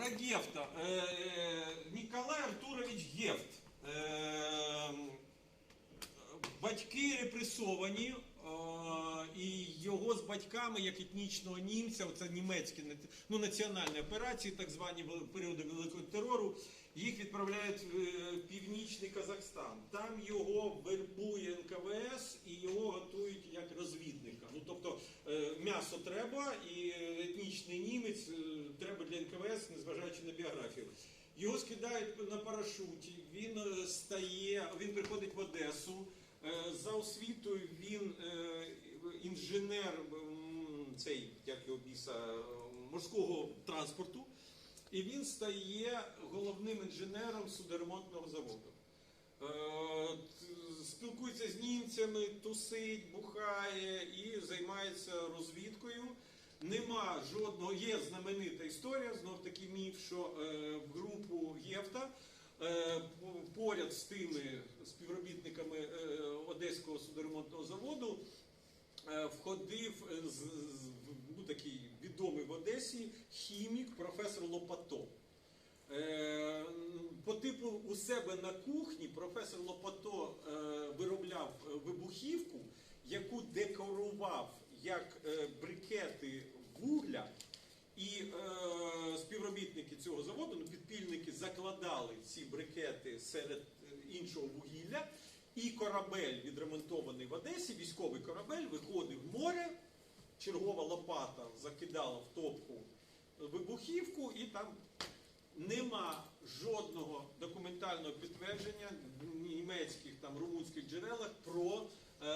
Про Гефта. Е, Ніколай Артурович Гефт. Е, батьки репресовані, е, і його з батьками, як етнічного німця, це німецькі ну, національні операції, так звані періоди Великого терору, їх відправляють в е, північний Казахстан. Там його вербує НКВС і його готують як розвідника. Ну тобто е, м'ясо треба, і етнічний німець е, треба для НКВС, незважаючи на біографію. Його скидають на парашуті. Він е, стає, він приходить в Одесу. Е, За освітою він е, інженер цей, як його біса, морського транспорту. І він стає головним інженером судоремонтного заводу. Спілкується з німцями, тусить, бухає і займається розвідкою. Нема жодного, є знаменита історія, знов таки міф, що е, в групу Євта е, поряд з тими співробітниками е, Одеського судоремонтного заводу входив з, ну, такий відомий в Одесі хімік професор Лопато. По типу у себе на кухні професор Лопато виробляв вибухівку, яку декорував як е, вугля. І е, співробітники цього заводу, ну, підпільники, закладали ці брикети серед е, іншого вугілля. І корабель, відремонтований в Одесі, військовий корабель, виходив в море, чергова лопата закидала в топку вибухівку, і там нема жодного документального підтвердження в німецьких там румунських джерелах про е,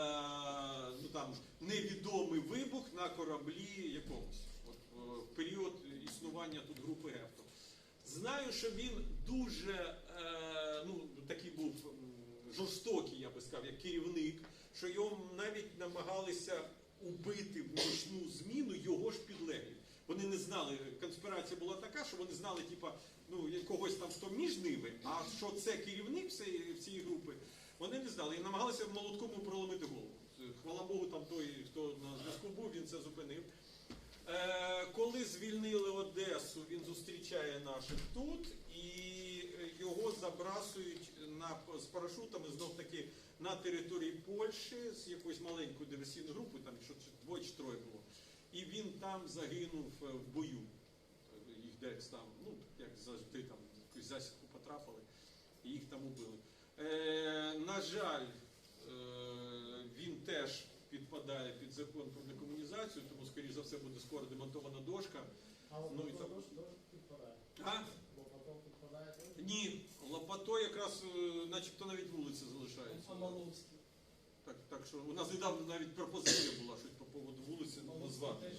ну, там, невідомий вибух на кораблі якомусь от, е, в період існування тут групи Гефто. Знаю, що він дуже е, ну, такий був жорстокий, я би сказав, як керівник, що його навіть намагалися убити в нічну зміну його ж підлеглі. Вони не знали, конспірація була така, що вони знали, типа, ну, когось там, хто між ними, а що це керівник всієї групи, вони не знали. І намагалися молотком проломити голову. Хвала Богу, там той, хто на зв'язку був, він це зупинив. Е, коли звільнили Одесу, він зустрічає наших тут і е, його забрасують на, з парашутами знов таки на території Польщі з якоюсь маленькою диверсійною групою, там що двоє чи троє було. І він там загинув е, в бою. Е, Їх десь там, ну як завжди, там якусь засідку потрапили, і їх там убили. Е, на жаль, е, підпадає під закон про декомунізацію, тому, скоріш за все, буде скоро демонтована дошка. А Ну, і там- підпадає. А? Лопатон підпадає? Ні, Лопато якраз е, начебто навіть вулиця залишається. Так, так що у нас недавно навіть пропозиція була щось по поводу вулиці назвати.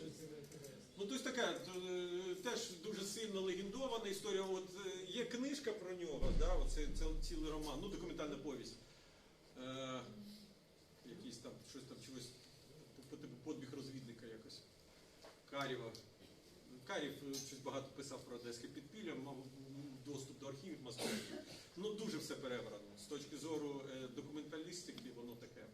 Ну, тобто така е, теж дуже сильно легендована історія. От е, є книжка про нього, да, оце, це цілий роман, ну документальна повість. Е, якийсь там щось там чогось по, по типу подбіг розвідника якось. Карєва. Карів е, щось багато писав про одеське підпілля, мав доступ до архівів московських. Ну дуже все перебрано. З точки зору е, документалістики, воно таке.